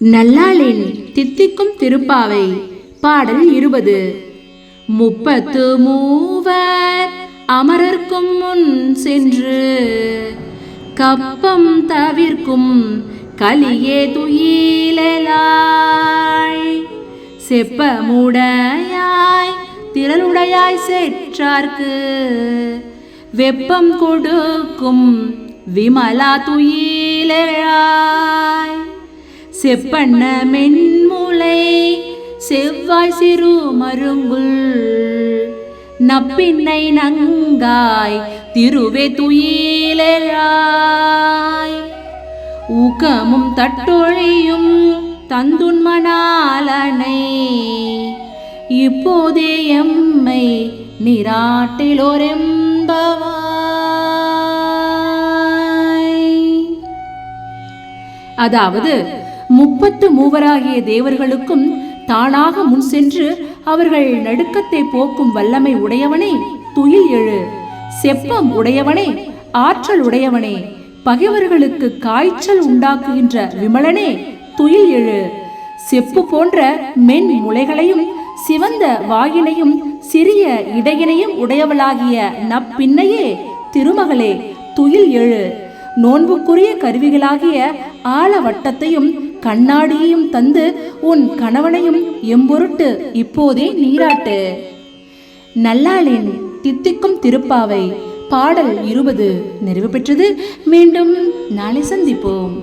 நல்லாளின் தித்திக்கும் திருப்பாவை பாடல் இருபது. முப்பத்து மூவர் அமரர்க்கும் முன் சென்று கப்பம் தவிர்க்கும் கலியே துயிலாய் செப்பமுடையாய் திரளுடையாய் செற்றார்க்கு வெப்பம் கொடுக்கும் விமலா துயிலாய் செப்பண்ண மென்முளை செவ்வாய் சிறு மருங்குள். நப்பின்னை நங்காய் திருவே துயிலாய் ஊக்கமும் தட்டொழியும் தந்துன்மணாலனை இப்போதே எம்மை நிராட்டிலோரெம்பவாய். அதாவது முப்பத்து மூவராகிய தேவர்களுக்கும் தானாக முன் சென்று அவர்கள் நடுக்கத்தை போக்கும் வல்லமை உடையவனே துயில் எழு. செப்பம் உடையவனே ஆற்றல் உடையவனே பகைவர்களுக்கு காய்ச்சல் உண்டாக்குகின்ற விமலனே துயில் எழு. செப்பு போன்ற மென் முளைகளையும் சிவந்த வாயினையும் சிறிய இடையினையும் உடையவளாகிய நப்பின்னையே திருமகளே துயில் எழு. நோன்புக்குரிய கருவிகளாகிய ஆலவட்டத்தையும் கண்ணாடியையும் தந்து உன் கணவனையும் எம்பொருட்டு இப்போதே நீராட்டு. நல்லாளின் தித்திக்கும் திருப்பாவை. பாடல் இருபது. நிறைவு பெற்றது. மீண்டும் நாளை சந்திப்போம்.